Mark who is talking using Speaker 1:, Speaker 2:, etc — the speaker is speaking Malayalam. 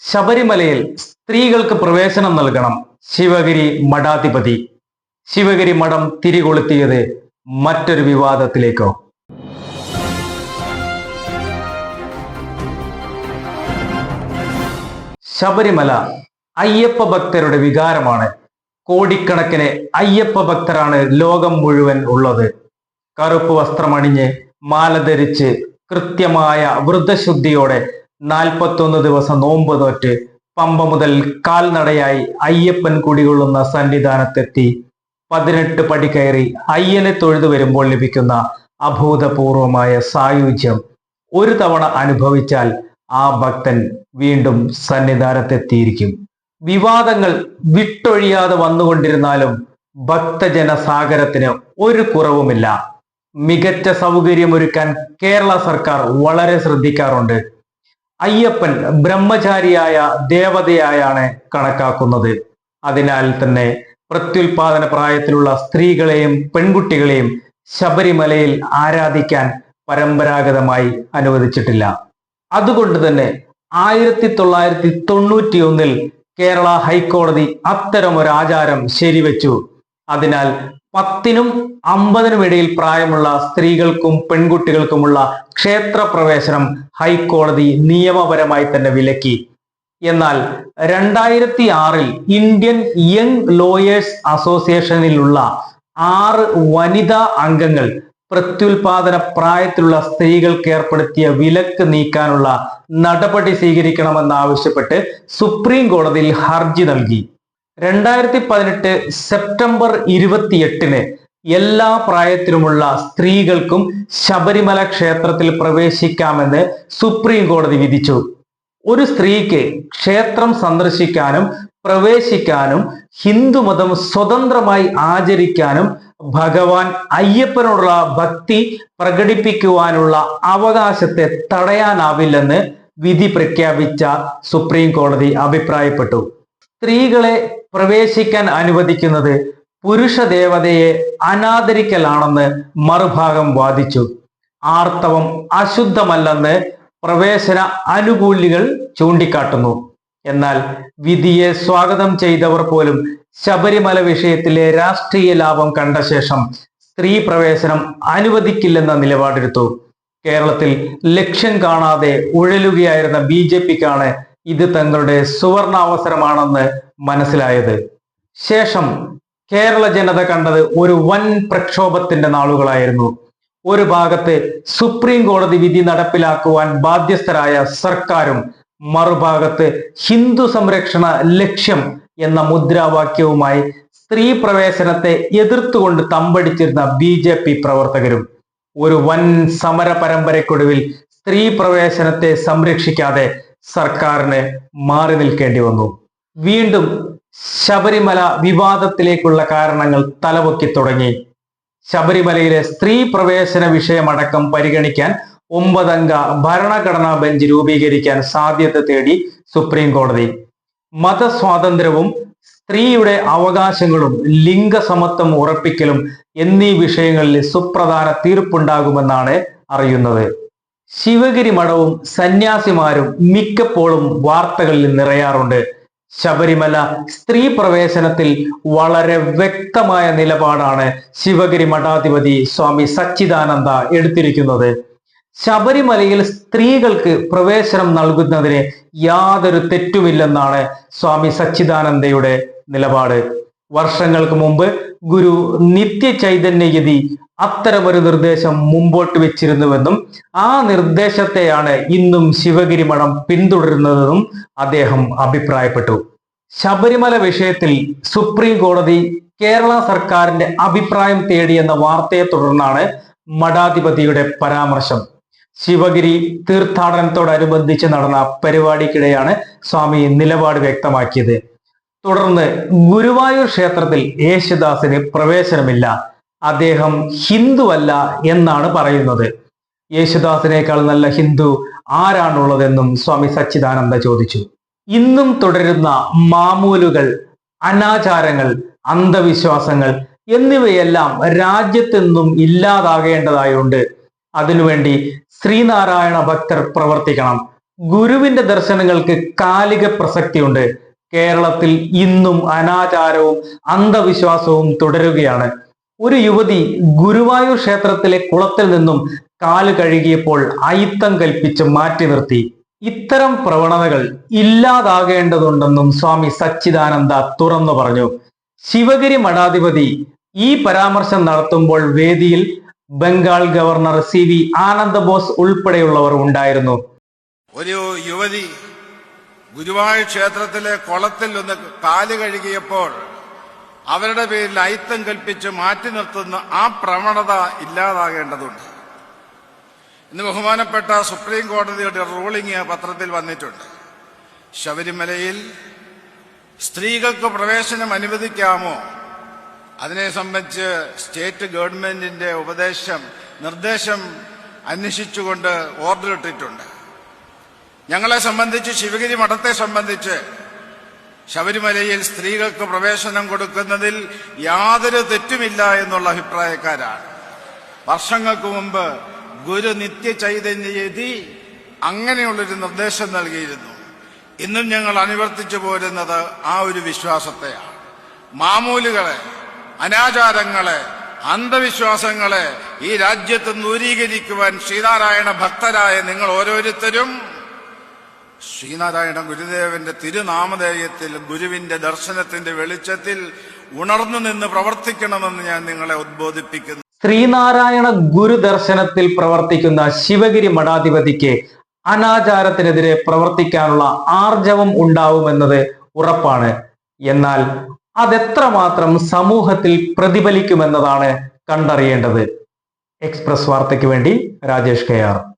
Speaker 1: ശബരിമലയിൽ സ്ത്രീകൾക്ക് പ്രവേശനം നൽകണം ശിവഗിരി മഠാധിപതി. ശിവഗിരി മഠം തിരികൊളുത്തിയത് മറ്റൊരു വിവാദത്തിലേക്കോ? ശബരിമല അയ്യപ്പ ഭക്തരുടെ വികാരമാണ്. കോടിക്കണക്കിന് അയ്യപ്പ ഭക്തരാണ് ലോകം മുഴുവൻ ഉള്ളത്. കറുപ്പ് വസ്ത്രമണിഞ്ഞ് മാല ധരിച്ച് കൃത്യമായ വൃദ്ധശുദ്ധിയോടെ നാൽപ്പത്തൊന്ന് ദിവസം നോമ്പ് നോറ്റ് പമ്പ മുതൽ കാൽനടയായി അയ്യപ്പൻ കുടികൊള്ളുന്ന സന്നിധാനത്തെത്തി പതിനെട്ട് പടി കയറി അയ്യനെ തൊഴുതു വരുമ്പോൾ ലഭിക്കുന്ന അഭൂതപൂർവമായ സായുജ്യം ഒരു തവണ അനുഭവിച്ചാൽ ആ ഭക്തൻ വീണ്ടും സന്നിധാനത്തെത്തിയിരിക്കും. വിവാദങ്ങൾ വിട്ടൊഴിയാതെ വന്നുകൊണ്ടിരുന്നാലും ഭക്തജന സാഗരത്തിന് ഒരു കുറവുമില്ല. മികച്ച സൗകര്യമൊരുക്കാൻ കേരള സർക്കാർ വളരെ ശ്രദ്ധിക്കാറുണ്ട്. അയ്യപ്പൻ ബ്രഹ്മചാരിയായ ദേവതയായാണ് കണക്കാക്കുന്നത്. അതിനാൽ തന്നെ പ്രത്യുൽപാദന പ്രായത്തിലുള്ള സ്ത്രീകളെയും പെൺകുട്ടികളെയും ശബരിമലയിൽ ആരാധിക്കാൻ പരമ്പരാഗതമായി അനുവദിച്ചിട്ടില്ല. അതുകൊണ്ട് തന്നെ ആയിരത്തി തൊള്ളായിരത്തി തൊണ്ണൂറ്റി ഒന്നിൽ കേരള ഹൈക്കോടതി അത്തരം ഒരു ആചാരം ശരിവെച്ചു. അതിനാൽ പത്തിനും അമ്പതിനും ഇടയിൽ പ്രായമുള്ള സ്ത്രീകൾക്കും പെൺകുട്ടികൾക്കുമുള്ള ക്ഷേത്ര പ്രവേശനം ഹൈക്കോടതി നിയമപരമായി തന്നെ വിലക്കി. എന്നാൽ രണ്ടായിരത്തി ആറിൽ ഇന്ത്യൻ യങ് ലോയേഴ്സ് അസോസിയേഷനിലുള്ള ആറ് വനിതാ അംഗങ്ങൾ പ്രത്യുൽപാദന പ്രായത്തിലുള്ള സ്ത്രീകൾക്ക് ഏർപ്പെടുത്തിയ വിലക്ക് നീക്കാനുള്ള നടപടി സ്വീകരിക്കണമെന്നാവശ്യപ്പെട്ട് സുപ്രീം കോടതിയിൽ ഹർജി നൽകി. രണ്ടായിരത്തി പതിനെട്ട് സെപ്റ്റംബർ ഇരുപത്തിയെട്ടിന് എല്ലാ പ്രായത്തിലുമുള്ള സ്ത്രീകൾക്കും ശബരിമല ക്ഷേത്രത്തിൽ പ്രവേശിക്കാമെന്ന് സുപ്രീം കോടതി വിധിച്ചു. ഒരു സ്ത്രീക്ക് ക്ഷേത്രം സന്ദർശിക്കാനും പ്രവേശിക്കാനും ഹിന്ദുമതം സ്വതന്ത്രമായി ആചരിക്കാനും ഭഗവാൻ അയ്യപ്പനോടുള്ള ഭക്തി പ്രകടിപ്പിക്കുവാനുള്ള അവകാശത്തെ തടയാനാവില്ലെന്ന് വിധി പ്രഖ്യാപിച്ച സുപ്രീം കോടതി അഭിപ്രായപ്പെട്ടു. സ്ത്രീകളെ പ്രവേശിക്കാൻ അനുവദിക്കുന്നത് പുരുഷ ദേവതയെ അനാദരിക്കലാണെന്ന് മറുഭാഗം വാദിച്ചു. ആർത്തവം അശുദ്ധമല്ലെന്ന് പ്രവേശന അനുകൂലികൾ ചൂണ്ടിക്കാട്ടുന്നു. എന്നാൽ വിധിയെ സ്വാഗതം ചെയ്തവർ പോലും ശബരിമല വിഷയത്തിലെ രാഷ്ട്രീയ ലാഭം കണ്ട ശേഷം സ്ത്രീ പ്രവേശനം അനുവദിക്കില്ലെന്ന നിലപാടെടുത്തു. കേരളത്തിൽ ലക്ഷ്യം കാണാതെ ഉഴലുകയായിരുന്ന ബി ജെ പിക്കാണ് ഇത് തങ്ങളുടെ സുവർണാവസരമാണെന്ന് മനസ്സിലായത്. ശേഷം കേരള ജനത കണ്ടത് ഒരു വൻ പ്രക്ഷോഭത്തിന്റെ നാളുകളായിരുന്നു. ഒരു ഭാഗത്ത് സുപ്രീം കോടതി വിധി നടപ്പിലാക്കുവാൻ ബാധ്യസ്ഥരായ സർക്കാരും മറുഭാഗത്ത് ഹിന്ദു സംരക്ഷണ ലക്ഷ്യം എന്ന മുദ്രാവാക്യവുമായി സ്ത്രീ പ്രവേശനത്തെ എതിർത്തുകൊണ്ട് തമ്പടിച്ചിരുന്ന ബി ജെ പി പ്രവർത്തകരും ഒരു വൻ സമര പരമ്പരക്കൊടുവിൽ സ്ത്രീ പ്രവേശനത്തെ സംരക്ഷിക്കാതെ സർക്കാരിന് മാറി നിൽക്കേണ്ടി വന്നു. വീണ്ടും ശബരിമല വിവാദത്തിലേക്കുള്ള കാരണങ്ങൾ തലപൊക്കി തുടങ്ങി. ശബരിമലയിലെ സ്ത്രീ പ്രവേശന വിഷയമടക്കം പരിഗണിക്കാൻ ഒമ്പതംഗ ഭരണഘടനാ ബെഞ്ച് രൂപീകരിക്കാൻ സാധ്യത തേടി സുപ്രീം കോടതി. മതസ്വാതന്ത്ര്യവും സ്ത്രീയുടെ അവകാശങ്ങളും ലിംഗസമത്വം ഉറപ്പിക്കലും എന്നീ വിഷയങ്ങളിൽ സുപ്രധാന തീർപ്പുണ്ടാകുമെന്നാണ് അറിയുന്നത്. ശിവഗിരി മഠവും സന്യാസിമാരും മിക്കപ്പോഴും വാർത്തകളിൽ നിറയാറുണ്ട്. ശബരിമല സ്ത്രീ പ്രവേശനത്തിൽ വളരെ വ്യക്തമായ നിലപാടാണ് ശിവഗിരി മഠാധിപതി സ്വാമി സച്ചിദാനന്ദ എടുത്തിരിക്കുന്നത്. ശബരിമലയിൽ സ്ത്രീകൾക്ക് പ്രവേശനം നൽകുന്നതിന് യാതൊരു തെറ്റുമില്ലെന്നാണ് സ്വാമി സച്ചിദാനന്ദയുടെ നിലപാട്. വർഷങ്ങൾക്ക് മുമ്പ് ഗുരു നിത്യ ചൈതന്യഗതി അത്തരമൊരു നിർദ്ദേശം മുമ്പോട്ട് വെച്ചിരുന്നുവെന്നും ആ നിർദ്ദേശത്തെയാണ് ഇന്നും ശിവഗിരി മഠം പിന്തുടരുന്നതെന്നും അദ്ദേഹം അഭിപ്രായപ്പെട്ടു. ശബരിമല വിഷയത്തിൽ സുപ്രീം കോടതി കേരള സർക്കാരിന്റെ അഭിപ്രായം തേടിയെന്ന വാർത്തയെ തുടർന്നാണ് മഠാധിപതിയുടെ പരാമർശം. ശിവഗിരി തീർത്ഥാടനത്തോടനുബന്ധിച്ച് നടന്ന പരിപാടിക്കിടെയാണ് സ്വാമി നിലപാട് വ്യക്തമാക്കിയത്. തുടർന്ന് ഗുരുവായൂർ ക്ഷേത്രത്തിൽ യേശുദാസിന് പ്രവേശനമില്ല. അദ്ദേഹം ഹിന്ദുവല്ല എന്നാണ് പറയുന്നത്. യേശുദാസിനേക്കാൾ നല്ല ഹിന്ദു ആരാണുള്ളതെന്നും സ്വാമി സച്ചിദാനന്ദ ചോദിച്ചു. ഇന്നും തുടരുന്ന മാമൂലുകൾ അനാചാരങ്ങൾ അന്ധവിശ്വാസങ്ങൾ എന്നിവയെല്ലാം രാജ്യത്തെന്നും ഇല്ലാതാകേണ്ടതായുണ്ട്. അതിനുവേണ്ടി ശ്രീനാരായണ ഭക്തർ പ്രവർത്തിക്കണം. ഗുരുവിന്റെ ദർശനങ്ങൾക്ക് കാലിക പ്രസക്തിയുണ്ട്. കേരളത്തിൽ ഇന്നും അനാചാരവും അന്ധവിശ്വാസവും തുടരുകയാണ്. ഒരു യുവതി ഗുരുവായൂർ ക്ഷേത്രത്തിലെ കുളത്തിൽ നിന്നും കാൽ കഴുകിയപ്പോൾ അയിത്തം കൽപ്പിച്ച് മാറ്റി നിർത്തി. ഇത്തരം പ്രവണതകൾ ഇല്ലാതാകേണ്ടതുണ്ടെന്നും സ്വാമി സച്ചിദാനന്ദ തുറന്നു പറഞ്ഞു. ശിവഗിരി മഠാധിപതി ഈ പരാമർശം നടത്തുമ്പോൾ വേദിയിൽ Bengal governor C V Ananda Bose ഉൾപ്പെടെയുള്ളവർ ഉണ്ടായിരുന്നു.
Speaker 2: ഒരു യുവതി ഗുരുവായൂർ ക്ഷേത്രത്തിലെ കുളത്തിൽ ഒന്ന് കാൽ കഴുകിയപ്പോൾ അവരുടെ പേരിൽ അയിത്തം കൽപ്പിച്ച് മാറ്റി നിർത്തുന്ന ആ പ്രവണത ഇല്ലാതാകേണ്ടതുണ്ട്. ഇന്ന് ബഹുമാനപ്പെട്ട സുപ്രീം കോടതിയുടെ റൂളിംഗ് പത്രത്തിൽ വന്നിട്ടുണ്ട്. ശബരിമലയിൽ സ്ത്രീകൾക്ക് പ്രവേശനം അനുവദിക്കാമോ? അതിനെ സംബന്ധിച്ച് സ്റ്റേറ്റ് ഗവൺമെന്റിന്റെ ഉപദേശം നിർദ്ദേശം അന്വേഷിച്ചുകൊണ്ട് ഓർഡർ ഇട്ടിട്ടുണ്ട്. ഞങ്ങളെ സംബന്ധിച്ച് ശിവഗിരി മഠത്തെ സംബന്ധിച്ച് ശബരിമലയിൽ സ്ത്രീകൾക്ക് പ്രവേശനം കൊടുക്കുന്നതിൽ യാതൊരു തെറ്റുമില്ല എന്നുള്ള അഭിപ്രായക്കാരാണ്. വർഷങ്ങൾക്ക് മുമ്പ് ഗുരു നിത്യ ചൈതന്യതി അങ്ങനെയുള്ളൊരു നിർദ്ദേശം നൽകിയിരുന്നു. ഇന്നും ഞങ്ങൾ അനുവർത്തിച്ചു പോരുന്നത് ആ ഒരു വിശ്വാസത്തെയാണ്. മാമൂലുകളെ അനാചാരങ്ങളെ അന്ധവിശ്വാസങ്ങളെ ഈ രാജ്യത്ത് ദൂരീകരിക്കുവാൻ ശ്രീനാരായണ ഭക്തരായ നിങ്ങൾ ഓരോരുത്തരും ശ്രീനാരായണ ഗുരുദേവന്റെ തിരുനാമധേയത്തിൽ ഗുരുവിന്റെ ദർശനത്തിന്റെ വെളിച്ചത്തിൽ ഉണർന്നു നിന്ന് പ്രവർത്തിക്കണമെന്ന് ഞാൻ നിങ്ങളെ ഉദ്ബോധിപ്പിക്കുന്നു.
Speaker 1: ശ്രീനാരായണ ഗുരുദർശനത്തിൽ പ്രവർത്തിക്കുന്ന ശിവഗിരി മഠാധിപതിക്ക് അനാചാരത്തിനെതിരെ പ്രവർത്തിക്കാനുള്ള ആർജവം ഉണ്ടാവുമെന്നത് ഉറപ്പാണ്. എന്നാൽ അതെത്രമാത്രം സമൂഹത്തിൽ പ്രതിഫലിക്കുമെന്നതാണ് കണ്ടറിയേണ്ടത്. എക്സ്പ്രസ് വാർത്തയ്ക്ക് വേണ്ടി രാജേഷ് കെ ആർ.